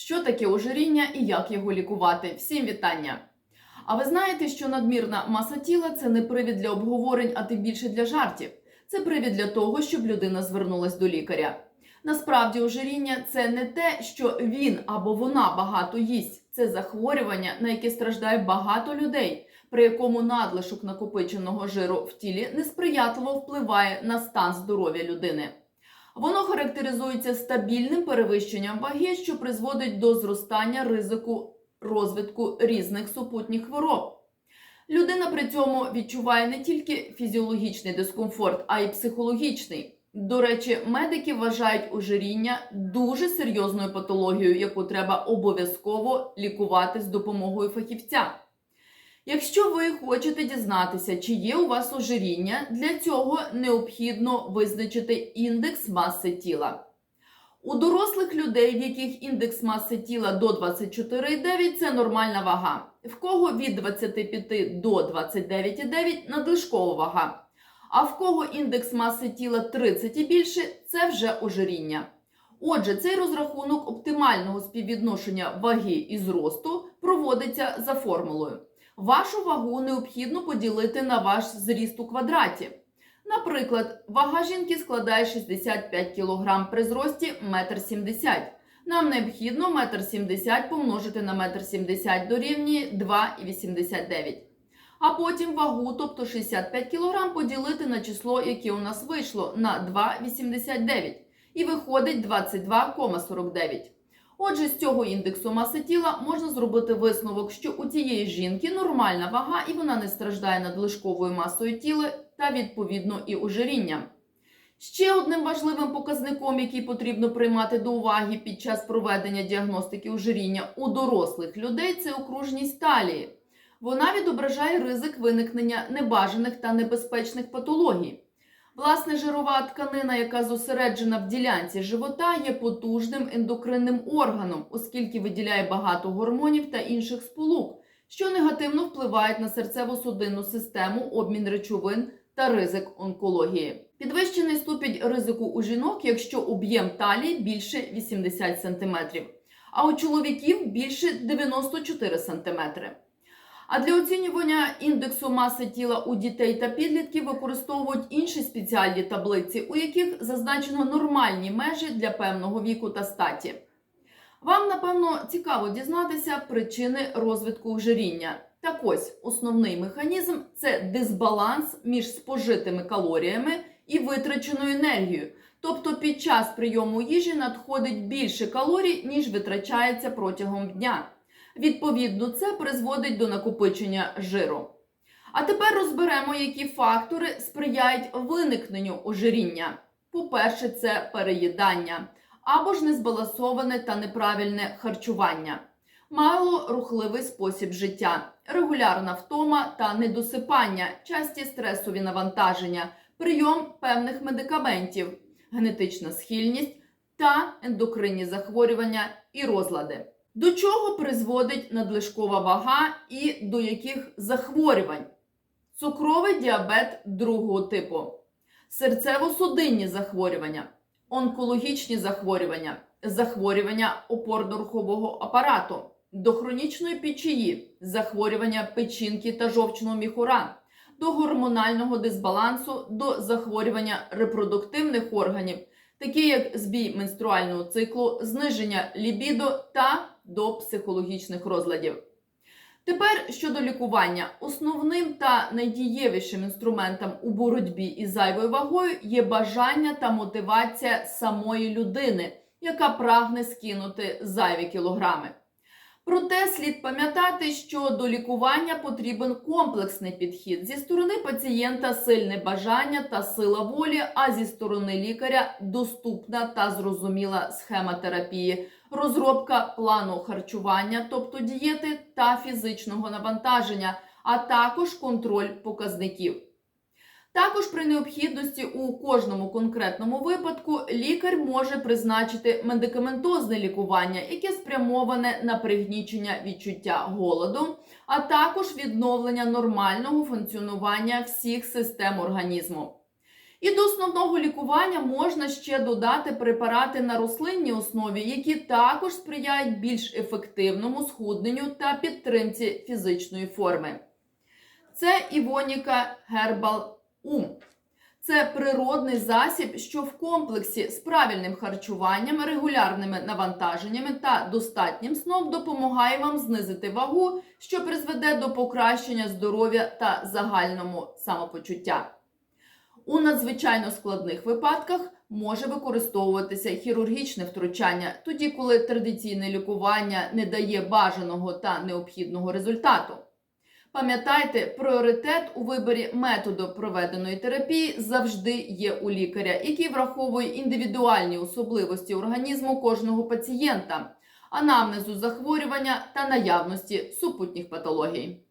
Що таке ожиріння і як його лікувати? Всім вітання! А ви знаєте, що надмірна маса тіла це не привід для обговорень, а тим більше для жартів. Це привід для того, щоб людина звернулась до лікаря. Насправді, ожиріння це не те, що він або вона багато їсть. Це захворювання, на яке страждає багато людей, при якому надлишок накопиченого жиру в тілі несприятливо впливає на стан здоров'я людини. Воно характеризується стабільним перевищенням ваги, що призводить до зростання ризику розвитку різних супутніх хвороб. Людина при цьому відчуває не тільки фізіологічний дискомфорт, а й психологічний. До речі, медики вважають ожиріння дуже серйозною патологією, яку треба обов'язково лікувати з допомогою фахівця. Якщо ви хочете дізнатися, чи є у вас ожиріння, для цього необхідно визначити індекс маси тіла. У дорослих людей, в яких індекс маси тіла до 24,9 це нормальна вага. В кого від 25 до 29,9 надлишкова вага. А в кого індекс маси тіла 30 і більше це вже ожиріння. Отже, цей розрахунок оптимального співвідношення ваги і зросту проводиться за формулою. Вашу вагу необхідно поділити на ваш зріст у квадраті. Наприклад, вага жінки складає 65 кг при зрості 1,70 м. Нам необхідно 1,70 м помножити на 1,70 м дорівнює 2,89. А потім вагу, тобто 65 кг, поділити на число, яке у нас вийшло, на 2,89. І виходить 22,49. Отже, з цього індексу маси тіла можна зробити висновок, що у цієї жінки нормальна вага і вона не страждає надлишковою масою тіла та відповідно і ожирінням. Ще одним важливим показником, який потрібно приймати до уваги під час проведення діагностики ожиріння у дорослих людей, це окружність талії. Вона відображає ризик виникнення небажаних та небезпечних патологій. Власне, жирова тканина, яка зосереджена в ділянці живота, є потужним ендокринним органом, оскільки виділяє багато гормонів та інших сполук, що негативно впливають на серцево-судинну систему, обмін речовин та ризик онкології. Підвищений ступінь ризику у жінок, якщо об'єм талії більше 80 см, а у чоловіків більше 94 см. А для оцінювання індексу маси тіла у дітей та підлітків використовують інші спеціальні таблиці, у яких зазначено нормальні межі для певного віку та статі. Вам, напевно, цікаво дізнатися причини розвитку ожиріння. Так ось основний механізм це дисбаланс між спожитими калоріями і витраченою енергією. Тобто під час прийому їжі надходить більше калорій, ніж витрачається протягом дня. Відповідно, це призводить до накопичення жиру. А тепер розберемо, які фактори сприяють виникненню ожиріння. По-перше, це переїдання або ж незбалансоване та неправильне харчування, малорухливий спосіб життя, регулярна втома та недосипання, часті стресові навантаження, прийом певних медикаментів, генетична схильність та ендокринні захворювання і розлади. До чого призводить надлишкова вага і до яких захворювань? Цукровий діабет другого типу, серцево-судинні захворювання, онкологічні захворювання, захворювання опорно-рухового апарату, до хронічної печії, захворювання печінки та жовчного міхура, до гормонального дисбалансу, до захворювання репродуктивних органів, такі як збій менструального циклу, зниження лібідо та до психологічних розладів. Тепер щодо лікування, основним та найдієвішим інструментом у боротьбі із зайвою вагою є бажання та мотивація самої людини, яка прагне скинути зайві кілограми. Проте слід пам'ятати, що до лікування потрібен комплексний підхід зі сторони пацієнта сильне бажання та сила волі, а зі сторони лікаря доступна та зрозуміла схема терапії, розробка плану харчування, тобто дієти та фізичного навантаження, а також контроль показників. Також при необхідності у кожному конкретному випадку лікар може призначити медикаментозне лікування, яке спрямоване на пригнічення відчуття голоду, а також відновлення нормального функціонування всіх систем організму. І до основного лікування можна ще додати препарати на рослинній основі, які також сприяють більш ефективному схудненню та підтримці фізичної форми. Це Івоніка Herbal Um. Це природний засіб, що в комплексі з правильним харчуванням, регулярними навантаженнями та достатнім сном допомагає вам знизити вагу, що призведе до покращення здоров'я та загальному самопочуття. У надзвичайно складних випадках може використовуватися хірургічне втручання, тоді коли традиційне лікування не дає бажаного та необхідного результату. Пам'ятайте, пріоритет у виборі методу проведеної терапії завжди є у лікаря, який враховує індивідуальні особливості організму кожного пацієнта, анамнезу захворювання та наявності супутніх патологій.